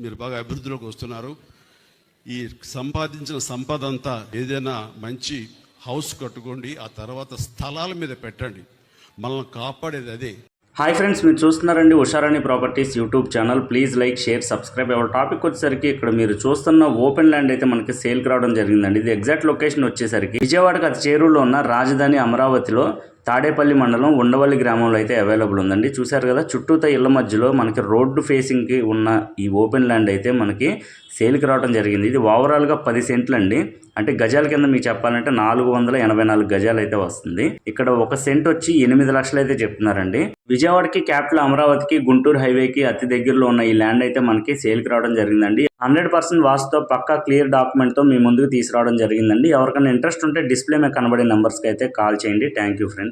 మీరు బాగా అభివృద్ధిలోకి వస్తున్నారు. ఈ సంపాదించిన సంపద అంతా ఏదైనా మంచి హౌస్ కట్టుకోండి ఆ తర్వాత స్థలాల మీద పెట్టండి. మనల్ని కాపాడేది అదే. హాయ్ ఫ్రెండ్స్ మీరు చూస్తున్నారండి Usharani properties YouTube channel. Please like share subscribe. ఎవరి టాపిక్ వచ్చేసరికి ఇక్కడ మీరు చూస్తున్న ఓపెన్ ల్యాండ్ అయితే మనకి సేల్కి రావడం జరిగిందండి. ఇది ఎగ్జాక్ట్ లొకేషన్ వచ్చేసరికి విజయవాడకు అతి చేరువలో ఉన్న రాజధాని అమరావతిలో తాడేపల్లి మండలం ఉండవల్లి గ్రామంలో అయితే అవైలబుల్ ఉందండి. చూశారు కదా చుట్టూత ఇళ్ళ మధ్యలో మనకి రోడ్డు ఫేసింగ్కి ఉన్న ఈ ఓపెన్ ల్యాండ్ అయితే మనకి సేల్కి రావడం జరిగింది. ఇది ఓవరాల్గా పది సెంట్లు అండి. అంటే గజాల కింద మీకు చెప్పాలంటే నాలుగు వందల ఎనభై నాలుగు గజాలు అయితే వస్తుంది. ఇక్కడ ఒక సెంట్ వచ్చి ఎనిమిది లక్షలు అయితే చెప్తున్నారండి. విజయవాడకి క్యాపిటల్ అమరావతికి గుంటూరు హైవేకి అతి దగ్గరలో ఉన్న ఈ ల్యాండ్ అయితే మనకి సేల్కి రావడం జరిగిందండి. హండ్రెడ్ పర్సెంట్ వాస్తుతో పక్కా క్లియర్ డాక్యుమెంట్తో మీ ముందుకు తీసుకురావడం జరిగిందండి. ఎవరికైనా ఇంట్రెస్ట్ ఉంటే డిస్ప్లే మీద కనబడే నెంబర్స్కి అయితే కాల్ చేయండి. Thank you friends